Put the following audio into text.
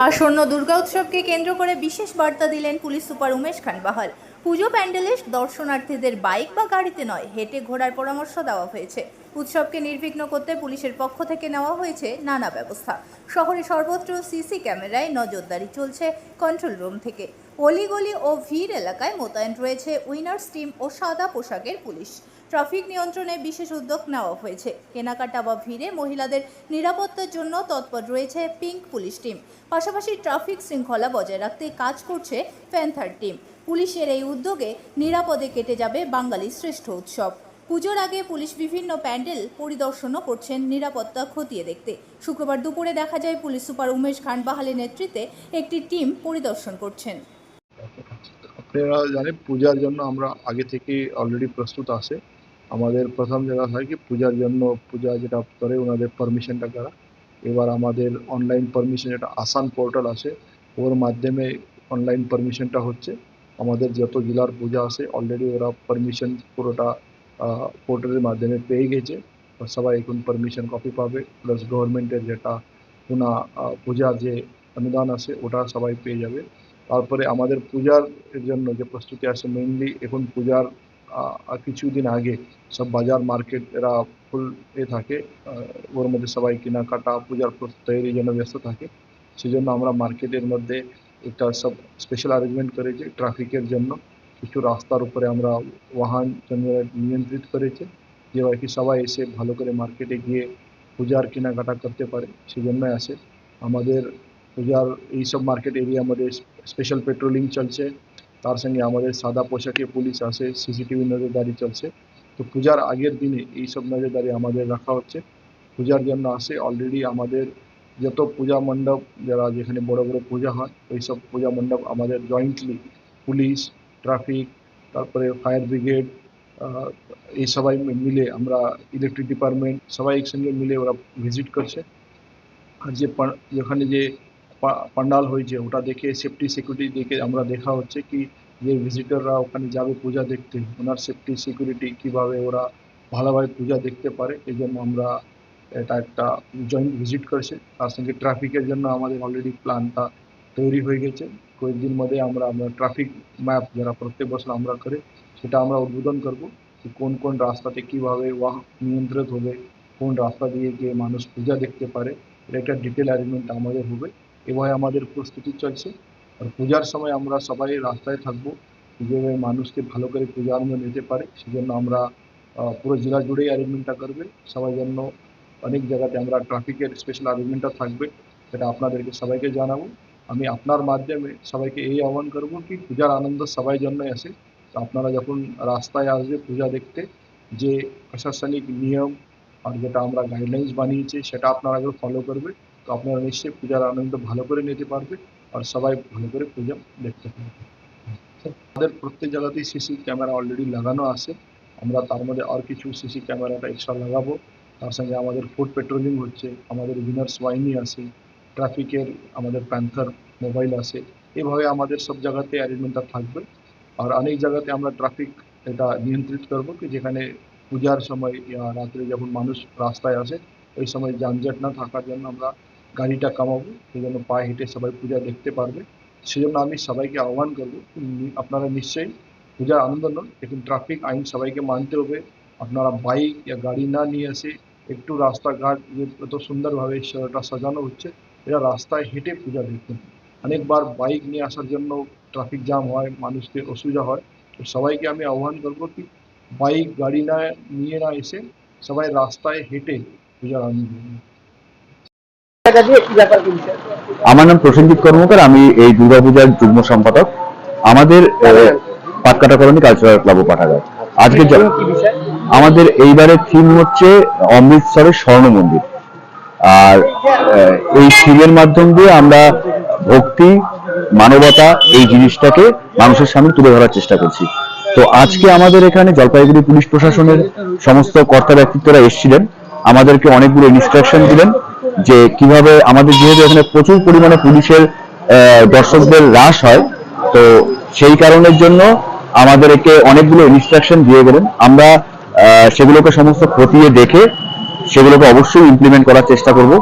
আসন্ন দুর্গা উৎসবকে কেন্দ্র করে বিশেষ বার্তা দিলেন পুলিশ সুপার উমেশ খান বাহাল। পুজো প্যান্ডেলে দর্শনার্থীদের বাইক বা গাড়িতে নয়, হেঁটে ঘোরার পরামর্শ দেওয়া হয়েছে। উৎসবকে নির্বিঘ্ন করতে পুলিশের পক্ষ থেকে নেওয়া হয়েছে নানা ব্যবস্থা। শহরে সর্বত্র সিসি ক্যামেরায় নজরদারি চলছে কন্ট্রোল রুম থেকে। অলিগলি ও ভিড় এলাকায় মোতায়েন রয়েছে উইনার্স টিম ও সাদা পোশাকের পুলিশ। ট্রাফিক নিয়ন্ত্রণে বিশেষ উদ্যোগ নেওয়া হয়েছে। কেনাকাটা বা ভিড়ে মহিলাদের নিরাপত্তার জন্য তৎপর রয়েছে পিঙ্ক পুলিশ টিম। পাশাপাশি ট্রাফিক শৃঙ্খলা বজায় রাখতে কাজ করছে প্যান্থার টিম। পুলিশের এই উদ্যোগে নিরাপদে কেটে যাবে বাঙালির শ্রেষ্ঠ উৎসব। পুজোর আগে পুলিশ বিভিন্ন প্যান্ডেল পরিদর্শনও করছেন নিরাপত্তা খতিয়ে দেখতে। শুক্রবার দুপুরে দেখা যায় পুলিশ সুপার উমেশ খান বাহালের নেতৃত্বে একটি টিম পরিদর্শন করছেন। আপনারা জানেন, পূজার জন্য আমরা আগে থেকে অলরেডি প্রস্তুত আছে। আমাদের প্রথম জায়গা হয় কি, পূজার জন্য, পূজা যেটা করে ওনাদের পারমিশনটা করা। এবার আমাদের অনলাইন পারমিশন একটা আসান পোর্টাল আছে, ওর মাধ্যমে অনলাইন পারমিশনটা হচ্ছে। আমাদের যত জেলার পূজা আছে অলরেডি ওরা পারমিশন পুরোটা পোর্টালের মাধ্যমে পেয়ে গেছে। সবাই এখন পারমিশন কপি পাবে প্লাস গভর্নমেন্টের যেটা পুনা পূজার যে অনুদান আছে, ওটা সবাই পেয়ে যাবে। তারপরে আমাদের পূজার জন্য যে প্রস্তুতি আছে মেইনলি এখন পূজার আহ, আর কিছুদিন আগে সব বাজার মার্কেট এরা ফুল এ থাকে আহ, ওর মধ্যে সবাই কেনাকাটা পূজার প্র- তৈরির জন্য ব্যস্ত থাকে। সেই জন্য আমরা মার্কেটের মধ্যে একটা সব স্পেশাল অ্যারেঞ্জমেন্ট করেছি ট্রাফিকের জন্য। কিছু রাস্তার উপরে আমরা বাহন জন্য নিয়ন্ত্রিত করেছি যে আর কি সবাই এসে ভালো করে মার্কেটে গিয়ে পূজার কেনাকাটা করতে পারে সেই জন্যই আসে আমাদের পূজার এইসব মার্কেট এরিয়ার মধ্যে স্পেশাল পেট্রোলিং চলছে তার সঙ্গে আমাদের সাদা পোশাকে পুলিশ আছে সিসিটিভি নজরদারি চলছে তো পূজার আগের দিনে এইসব নজরদারি আমাদের রাখা হচ্ছে পূজার জন্য আসে অলরেডি আমাদের যত পূজা মণ্ডপ যারা যেখানে বড় বড় পূজা হয় ওই সব পূজা মণ্ডপ আমাদের জয়েন্টলি পুলিশ ট্রাফিক তারপরে ফায়ার ব্রিগেড এই সবাই মিলে আমরা ইলেকট্রিক ডিপার্টমেন্ট সবাই একসঙ্গে মিলে ওরা ভিজিট করছে আর যে যেখানে যে পান্ডাল হয়েছে ওটা দেখে সেফটি সিকিউরিটি দেখে আমরা দেখা হচ্ছে কি, যে ভিজিটররা ওখানে যাবে পূজা দেখতে। ওনার সেফটি সিকিউরিটি কীভাবে ওরা ভালোভাবে পূজা দেখতে পারে, এই জন্য আমরা এটা একটা জয়েন্ট ভিজিট করছে। তার সঙ্গে ট্রাফিকের জন্য আমাদের অলরেডি প্ল্যানটা তৈরি হয়ে গেছে। কয়েকদিন মধ্যে আমরা আমরা ট্রাফিক ম্যাপ যারা প্রত্যেক বছর আমরা করে, সেটা আমরা উদ্বোধন করব যে কোন কোন রাস্তাতে কীভাবে ওয়াহ নিয়ন্ত্রিত হবে, কোন রাস্তা দিয়ে গিয়ে মানুষ পূজা দেখতে পারে, এটা একটা ডিটেল অ্যারেঞ্জমেন্ট আমাদের হবে। এভাবে আমাদের প্রস্তুতি চলছে। আর পূজার সময় আমরা সবাই রাস্তায় থাকব। যেভাবে মানুষকে ভালো করে পূজা আনন্দ নিতে পারে সেজন্য আমরা আহ, পুরো জেলা জুড়েই অ্যারেঞ্জমেন্টটা করবে। সবাই জন্য অনেক জায়গাতে আমরা ট্রাফিকের স্পেশাল অ্যারেঞ্জমেন্টটা থাকবে সেটা আপনাদেরকে সবাইকে জানাব। আমি আপনার মাধ্যমে সবাইকে এই আহ্বান করব কি পূজার আনন্দ সবাই জন্যই আসে। তো আপনারা যখন রাস্তায় আসবে পূজা দেখতে যে প্রশাসনিক নিয়ম আর যেটা আমরা গাইডলাইন্স বানিয়েছি সেটা আপনারা আগে ফলো করবে। তো আপনারা নিশ্চয়ই পূজার আনন্দ ভালো করে নিতে পারবে আর সবাই ভালো করে পূজা দেখতে পারবে আমাদের প্রত্যেক জায়গাতেই সিসি ক্যামেরা অলরেডি লাগানো আছে। আমরা তার মধ্যে আর কিছু সিসি ক্যামেরাটা এক্সট্রা লাগাবো। তার সঙ্গে আমাদের ফুড পেট্রোলিং হচ্ছে, আমাদের উইনার্স ওয়াইনি আছে ট্রাফিকের আমাদের প্যান্থার মোবাইল আছে। এভাবে আমাদের সব জায়গাতে অ্যারেঞ্জমেন্টটা থাকবে। আর অনেক জায়গাতে আমরা ট্রাফিক এটা নিয়ন্ত্রিত করব কি, যেখানে পূজার সময় ইয়া রাত্রে যখন মানুষ রাস্তায় আসে, ওই সময় যানজট না থাকার জন্য আমরা গাড়িটা কমাবো সেই জন্য পায়ে হেঁটে সবাই পূজা দেখতে পারবে সেজন্য আমি সবাইকে আহ্বান করব কি নি- আপনারা নিশ্চয়ই পূজার আনন্দ নন এখন ট্রাফিক আইন সবাইকে মানতে হবে আপনারা বাইক ইয়া গাড়ি না নিয়ে এসে একটু রাস্তাঘাট যে এত সুন্দরভাবে সেটা সাজানো হচ্ছে এরা রাস্তায় হেঁটে পূজা দেখতেন অনেকবার বাইক নিয়ে আসার জন্য ট্রাফিক জ্যাম হয় মানুষকে অসুবিধা হয় তো সবাইকে আমি আহ্বান করব কি বাইক গাড়ি না নিয়ে না এসে সবাই রাস্তায় হেঁটে পূজার আনন্দ নেবেন। আমার নাম প্রসেনজিৎ কর্মকার আমি এই দুর্গাপূজার যুগ্ম সম্পাদক। আমাদের আহ, পাটকাটা কলোনি কালচারাল ক্লাব ও পাঠাগার আজকে আমাদের এইবারের থিম হচ্ছে অমৃতসরের স্বর্ণ মন্দির। আর এই থিমের মাধ্যম দিয়ে আমরা ভক্তি মানবতা এই জিনিসটাকে মানুষের সামনে তুলে ধরার চেষ্টা করছি। তো আজকে আমাদের এখানে জলপাইগুড়ি পুলিশ প্রশাসনের সমস্ত কর্তা ব্যক্তিত্বরা এসেছিলেন। আমাদেরকে অনেকগুলো ইনস্ট্রাকশন দিলেন। যে কীভাবে আমাদের যেহেতু এখানে প্রচুর পরিমাণে পুলিশের দর্শকদের হ্রাস হয়, তো সেই কারণের জন্য আমাদেরকে অনেকগুলো ইনস্ট্রাকশন দিয়ে গেলেন। আমরা সেগুলোকে সমস্ত খতিয়ে দেখে সেগুলোকে অবশ্যই ইমপ্লিমেন্ট করার চেষ্টা করব।